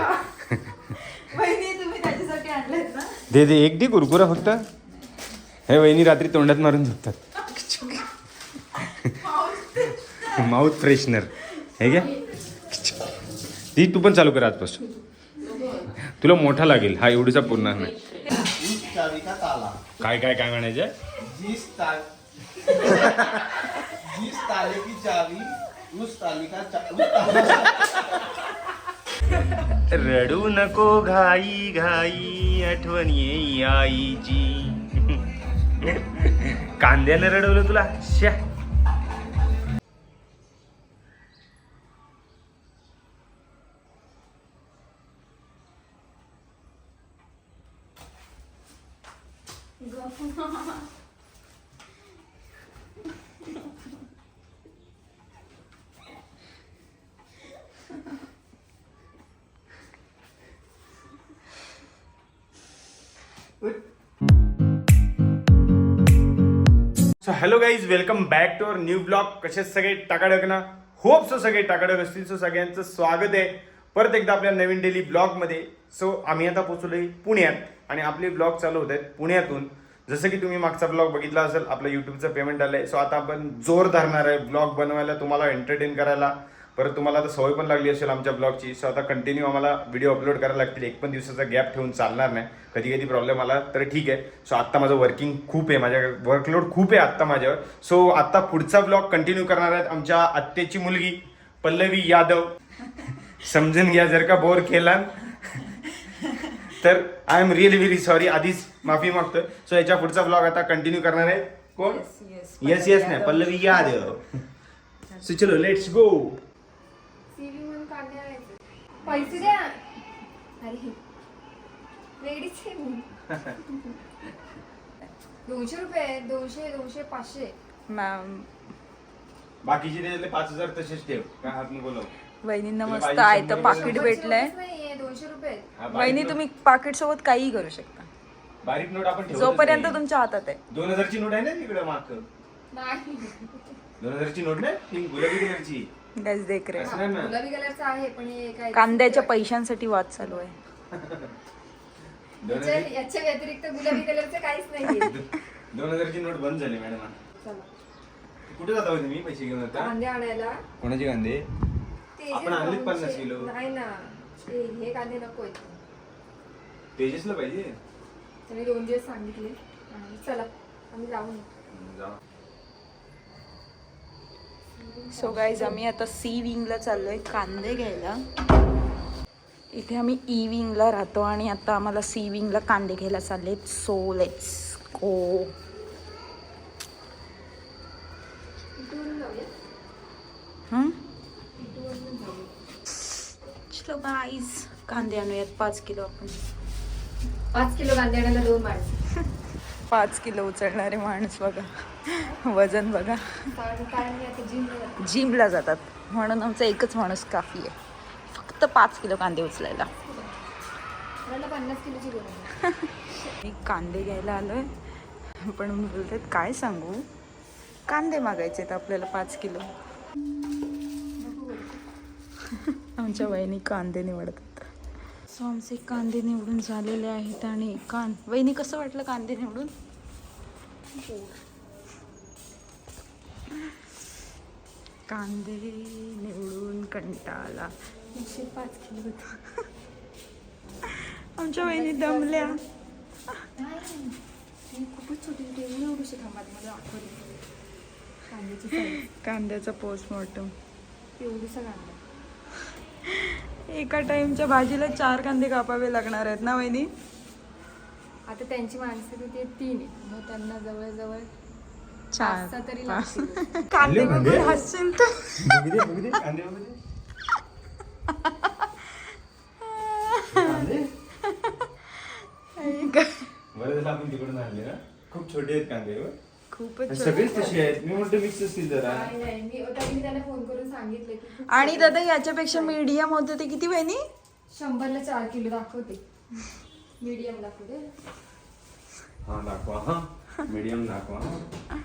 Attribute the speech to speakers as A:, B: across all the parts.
A: का? वहिनी तुम्ही त्याच्यासाठी आणलेत ना?
B: दे दे एक दे कुरकुरा फक्त. हे वहिनी रात्री तोंडात मारून झोपतात. माउथ फ्रेशनर हे घ्या. ती तू पण चालू कर आजपासून. तुला मोठा लागेल. हा एवढीचा पूर्ण नाही. काय काय काय म्हणायचं रडू नको घाई घाई आठवण ये आईची. कांद्यानं रडवलं तुला? श्या. So hello guys welcome back to our new blog कसे सगळे? टाकाडक ना? होप सो सगळे टाकाडक असतील सो सगळ्यांचं स्वागत आहे. परत एकदा आपल्या नवीन डेली ब्लॉगमध्ये सो आम्ही आता पोचलोय पुण्यात आणि आपले ब्लॉग चालू होत आहेत पुण्यातून. जसं की तुम्ही मागचा ब्लॉग बघितला असेल आपलं युट्यूबचं पेमेंट आलं आहे सो आता आपण जोर धरणार आहे ब्लॉग बनवायला तुम्हाला एंटरटेन करायला. परत तुम्हाला आता सवय पण लागली असेल आमच्या ब्लॉगची. सो आता कंटिन्यू आम्हाला व्हिडिओ अपलोड करायला लागतील. एक पण दिवसाचा गॅप ठेवून चालणार नाही. कधी कधी प्रॉब्लेम आला तर ठीक आहे. सो आत्ता माझं वर्किंग खूप आहे. माझ्या वर्कलोड खूप आहे आत्ता माझ्यावर. सो आत्ता पुढचा ब्लॉग कंटिन्यू करणार आहेत आमच्या आत्याची मुलगी पल्लवी यादव. समजून घ्या जर का बोर केला. तर I am really very sorry आधीच माफी मागतोय. सो याच्या पुढचा ब्लॉग आता कंटिन्यू करणार आहे. कोण? येस येस नाही पल्लवी यादव. सो चलो लेट्स गो
C: पैसे द्या. अरे वेगळीच आहे मी. दोनशे रुपये दोनशे दोनशे पाचशे.
A: मॅम
B: बाकीचे त्याच्यातले पाच हजार तसेच ठेव. काय हात बोलव
A: वहिनींना
B: तुला
A: मस्त
B: पाहिजे
A: आहे
B: शंभर
A: तर पाकिट. भेटलंय.
C: नाहीये दोनशे रुपये.
B: हा, बारीक
A: वहिनी
B: नोट-
A: तुम्ही पाकिट सोबत काहीही करू शकता.
B: बारीक नोट आपण ठेवतच
A: जोपर्यंत
B: नाही.
A: तुमच्या हातात आहे.
B: दोन हजारची नोट आहे ना तिकडे माग?
C: नाही.
B: दोन हजारची नोट नाही? ती गुलाबी कलरची.
A: गॅस देख रे
B: असं नाही ना?
C: गुलाबी कलरचा आहे पण हे काय
A: कांद्याच्या पैशांसाठी वाद चालू आहे.
B: दोन
C: याच्या
B: हजार
C: याच्या व्यतिरिक्त गुलाबी कलरचं काहीच नाहीये
B: दोन हजारची नोट बंद झाली मॅडम.
C: चला.
B: कुठे जाता होते मी पैसे घेऊन आता?
C: कांदे आणायला.
B: कोणाचे कांदे?
C: तेजस
B: आपण आणलेत
C: भाऊंचे-
B: पन्नास किलो.
C: नाही ना हे हे कांदे नको
B: तेजसला पाहिजे?
C: त्यांनी दोन दिवस सांगितले. आणि चला आम्ही जाऊन येऊ.
B: जा.
A: सो गाईज आम्ही आता सी विंगला चाललोय कांदे घ्यायला. इथे आम्ही ई विंगला राहतो आणि आता आम्हाला सी विंगला कांदे घ्यायला चाललेत. सो लेट्स गो चलो गाईज कांदे आणूयात. पाच किलो आपण.
C: पाच किलो कांदे आणायला दोन माणसं.
A: पाच किलो उचलणारे माणूस बघा. वजन बघा. जिमला जातात. म्हणून आमचा एकच माणूस काफी आहे. फक्त पाच किलो कांदे उचलायला.
C: आहे.
A: मी कांदे घ्यायला आलोय. पण मी बोलतात काय सांगू? कांदे मागायचे आहेत आपल्याला पाच किलो. आमच्या वहिनी कांदे निवडतात. सो आमचे कांदे निवडून झालेले आहेत आणि कान वहिनी कसं वाटलं कांदे निवडून? कांदे निवडून कंटाळा.
C: एकशे पाच किलो होता.
A: आमच्या वहिनी दमल्या.
C: खूपच छोटी छोटी एवढी एवढीशी थांबा मला दाखवते कांद्याची
A: कांद्याचा पोस्टमॉर्टम
C: एवढीसा कांदा
A: एका टाइमच्या भाजीला चार कांदे कापावे लागणार आहेत ना वहिनी?
C: आता त्यांची माणसं तिथे तीन आहे मग त्यांना जवळजवळ
A: चार
C: तरी लागतील.
A: कांदे
B: कांदे?
A: बघून हसशील तर.
B: बघू दे, बघू दे, कांदे बघू दे. कांदे?
A: आई ग.
B: बरं झालं आपण तिकडून आणले ना. खूप छोटे आहेत कांदे हो.
A: खूपच छोटे.
B: सगळेच तसे आहेत. मी म्हणतो मिक्स असतील जरा.
C: नाही नाही मी तरी मी त्यांना फोन करून सांगितलं की खूप
A: आणि दादा याच्यापेक्षा मीडियम होते ते किती वहिनी?
C: शंभरला चार किलो दाखवते. मीडियम दाखवते.
B: हा दाखवा हा. मीडियम दाखवा हा.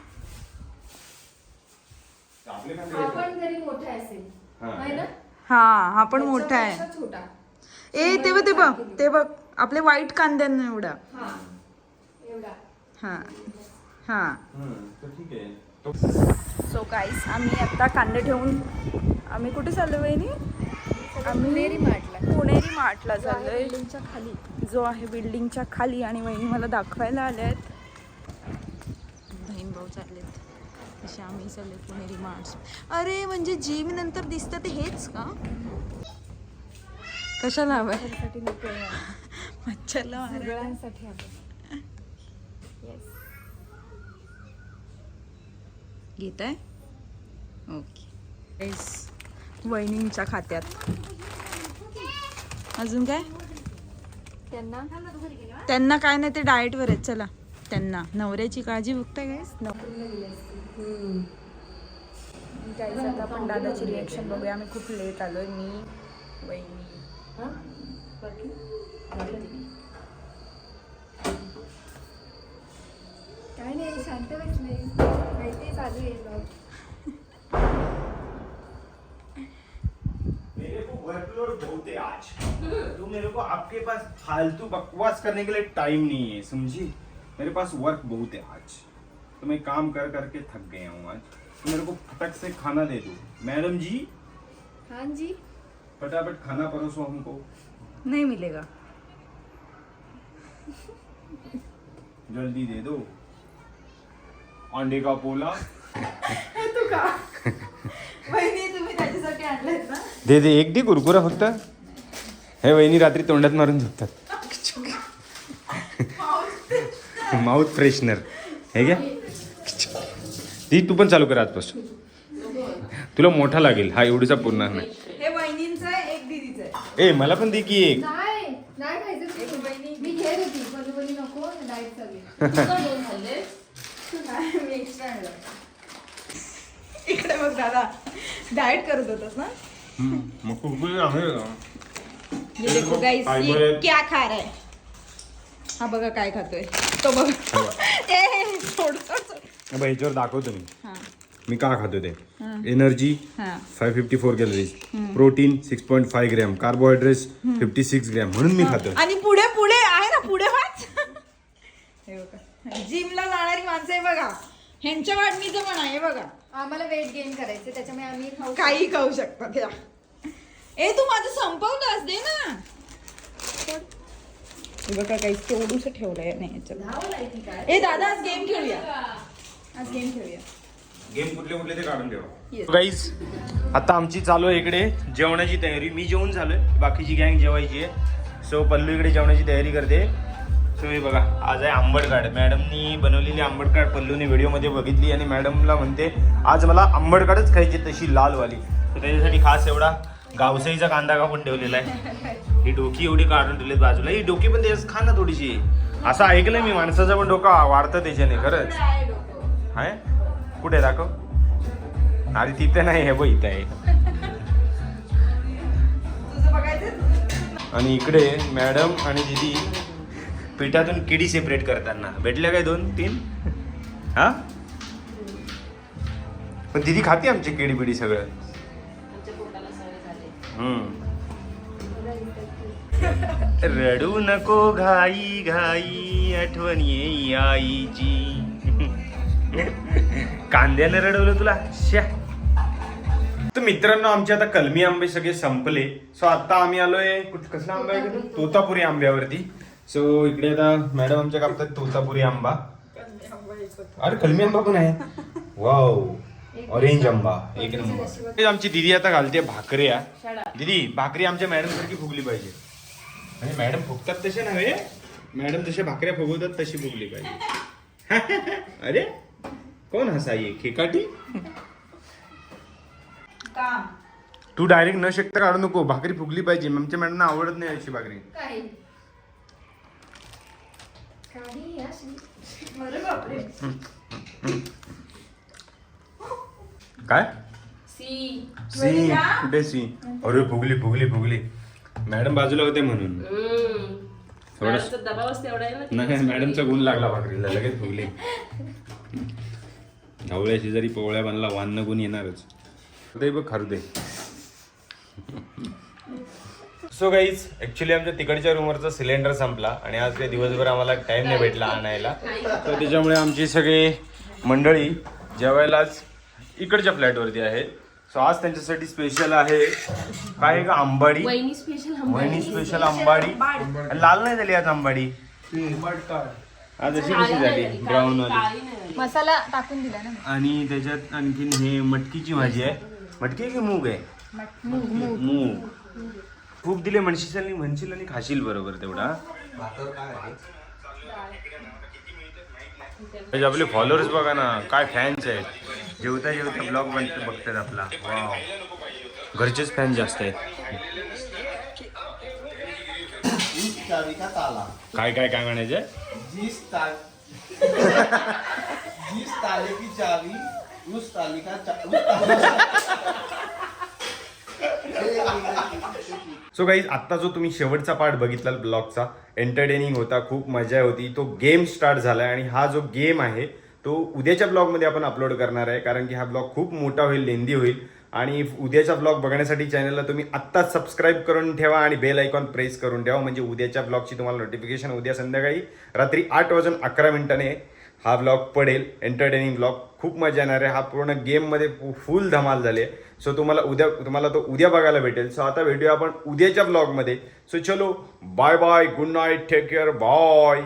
C: हा
B: आहेत का?
C: पण जरी मोठा असेल
B: हा.
C: ना?
A: हा हा पण मोठा आहे.
C: त्याच्यापेक्षा छोटा.
A: ए ते बघ ते बघ ते बघ आपले वाईट कांद्यांना एवढा.
C: हा एवढा.
A: हा हा.
B: तर ठीक आहे.
A: सो गाईस आम्ही आता कांदे ठेवून आम्ही कुठे चाललो वहिनी? आम्ही
C: पुणेरी मार्टला.
A: पुणेरी मार्टला चाललोय.
C: बिल्डिंगच्या खाली.
A: जो आहे बिल्डिंगच्या खाली आणि वहिनी मला दाखवायला आले आहेत बहीण भाऊ चाललेत. तसे आम्ही चालले पुणेरी मार्ट अरे म्हणजे जिम नंतर दिसतं ते हेच का? कशाला
C: साठी नको
A: मच्छरला
C: हवं
A: घेत आहे. ओके वहिनींच्या खात्यात. अजून काय?
C: त्यांना?
A: त्यांना काय नाही ते डाएटवर आहेत चला. त्यांना. नवऱ्याची काळजी बघताय काय गाईस आता आपण दादाची रिॲक्शन बघूया. आम्ही खूप लेट आलोय. मी वहिनी.
C: काय नाही शांत बसले. माहिती चालू आहे
B: आज। तो मेरे को आपके पास फालतू बकवास करने के लिए टाइम नहीं है समझी? मेरे पास वर्क बहुत है आज। तो मैं काम कर करके थक गया हूँ आज। तो मेरे को फटक से खाना दे दो। मैडम जी?
C: हाँ जी।
B: फटाफट खाना परोसो हमको।
A: नाही मिलेगा।
B: जल्दी दे दो। अंडे का पोला।
A: वहिनी तुम्ही त्याच्यासाठी आणलेत ना
B: दे दे एक दे कुरकुरा फक्त। हे वहिनी रात्री तोंडात मारून झोपतात। Mouth freshener. हे घ्या ती तू पण चालू कर आजपासून. तुला मोठा लागेल. हा एवढीचा पूर्ण नाही.
A: हे वहिनींचं आहे एक दिदीचं आहे.
B: ए मला पण दे की एक.
A: इकडे बघ दादा. डाएट करत होतास ना?
B: मग कुरकुरे आहे.
A: ये देखो गाइस
B: Fiber
A: ये
B: आहे.
A: क्या खा रहा है? हा बघा काय खातोय. तो बघा. ए सोड. सोड, सोड.
B: ह्याच्यावर दाखवतो मी
A: हा.
B: मी का खातो ते? एनर्जी
A: हा.
B: Five fifty four calories protein six point five gram carbohydrates fifty six gram म्हणून मी खातो
A: आणि पुढे पुढे आहे ना पुढे वाच हे बघा. जिमला जाणारी माणसं आहे बघा. ह्यांच्या वाटणीचं पण आहे बघा.
C: आम्हाला वेट गेन करायचं त्याच्यामुळे आम्ही खाऊ
A: काही खाऊ शकतात या ए तू माझं संपवलंस दे ना. हे बघा काही तेवढूस ठेवलंय. नाही याच्यात ए दादा आज गेम खेळूया. आज गेम खेळूया.
B: गेम कुठले कुठले ते काढून ठेवा. गाईज आता आमची चालू आहे इकडे जेवणाची तयारी. मी जेवून झालोय बाकीची गँग जेवायची आहे. सो पल्लू इकडे जेवणाची तयारी करते. सो हे बघा आज आहे आंबट कार्ड मॅडमनी बनवलेली आंबट कार्ड पल्लूने व्हिडिओमध्ये बघितली आणि मॅडमला म्हणते आज मला आंबट कार्डच खायची तशी लालवाली. तर त्याच्यासाठी खास एवढा गावसाईचा कांदा कापून ठेवलेला आहे. ही डोकी एवढी काढून ठेवली बाजूला. ही डोकी पण त्याच्यात खा ना थोडीशी. असं ऐकलंय मी माणसाचा पण डोका वाढतं त्याच्याने खरंच. आहे कुठे दाखव. अरे तिथं नाही हे बघ इथं आहे. आणि इकडे मॅडम आणि दिदी पिठातून किडी सेपरेट करताना. भेटल्या काय दोन तीन? हा? पण दिदी खाते आमची किडी बिडी सगळं हम्म. रडू नको घाई घाई आठवण येई आईची. कांद्याने रडवलं तुला? श्या. तर मित्रांनो आमचे आता कलमी आंबे सगळे संपले. सो आता आम्ही आलोय कुठ कसला आंबा आहे? तोतापुरी आंब्यावरती. सो इकडे आता मॅडम आमच्या कापतात तोतापुरी आंबा. अरे कलमी आंबा पण आहे? वाव ऑरेंज आंबा. एक नंबर. आमची दिदी आता घालते भाकऱ्या. दिदी भाकरी आमच्या मॅडम सारखी फुगली पाहिजे. आणि मॅडम फुगतात तसे नव्हे. मॅडम जसे भाकऱ्या फुगवतात तशी फुगली पाहिजे. अरे कोण हसाई खेकाटी?
A: काम.
B: तू डायरेक्ट न शकता काढू नको भाकरी फुगली पाहिजे. आमच्या मॅडमना आवडत नाही अशी भाकरी. काय?
A: सी.
B: सी. कुठे सी? अरे फुगली फुगली फुगली. मॅडम बाजूला होते म्हणून. थोडस नाही मॅडमचा गुण लागला भाकरीला लगेच फुगली ढवळ्या शेजारी पोवळ्या बनला वान्न गुण येणारच. ते बघ खरं दे. सो गाईज ॲक्च्युली आमच्या तिकडच्या रूमवरचा सिलेंडर संपला आणि आज काही दिवसभर आम्हाला टाईम नाही भेटला आणायला. तर त्याच्यामुळे आमची सगळी मंडळी जेवायला आज इकडच्या फ्लॅटवरती आहेत. सो आज त्यांच्यासाठी स्पेशल आहे काय आहे का आंबाडी?
D: वहिनी स्पेशल
B: वहिनी स्पेशल आंबाडी. लाल नाही झाली आज आंबाडी? आज अशी कशी झाली? ब्राऊन वाली
C: मसाला टाकून दिला ना
B: आणि त्याच्यात आणखीन हे मटकीची भाजी आहे. मटकी आहे की मूग आहे? मूग खूप दिले म्हणशील आणि म्हणशील आणि खाशील बरोबर तेवढा.
E: भाकर काय आहे?
B: म्हणजे आपले फॉलोअर्स बघा ना काय फॅन्स आहेत. जेवता जेवता ब्लॉग बनत बघतात आपला. वाव घरचेच फॅन जास्त आहेत.
E: जीस चावी का ताला
B: काय काय काय म्हणायचे
E: जीस ताल जीस ताले की चावी उस ताली का चा- उस ताली-
B: सो गाईज आत्ता जो तुम्ही शेवटचा पार्ट बघितला ब्लॉगचा एंटरटेनिंग होता खूप मजा होती. तो गेम स्टार्ट झाला आणि हा जो गेम आहे तो उद्याच्या ब्लॉगमध्ये आपण अपलोड करणार आहे कारण की हा ब्लॉग खूप मोठा होईल लेंदी होईल. आणि उद्याचा ब्लॉग बघण्यासाठी चॅनलला तुम्ही आत्ताच सबस्क्राईब करून ठेवा आणि बेल आयकॉन प्रेस करून ठेवा. म्हणजे उद्याच्या ब्लॉगची तुम्हाला नोटिफिकेशन उद्या संध्याकाळी रात्री आठ वाजून अकरा मिनिटाने हा ब्लॉग पडेल. Entertaining blog. खूप मजा येणार आहे. हा पूर्ण गेममध्ये फुल धमाल झाली आहे. सो तुम्हाला उद्या तुम्हाला तो उद्या बघायला भेटेल. सो आता भेटूया आपण उद्याच्या ब्लॉगमध्ये. सो चलो bye bye good night take care bye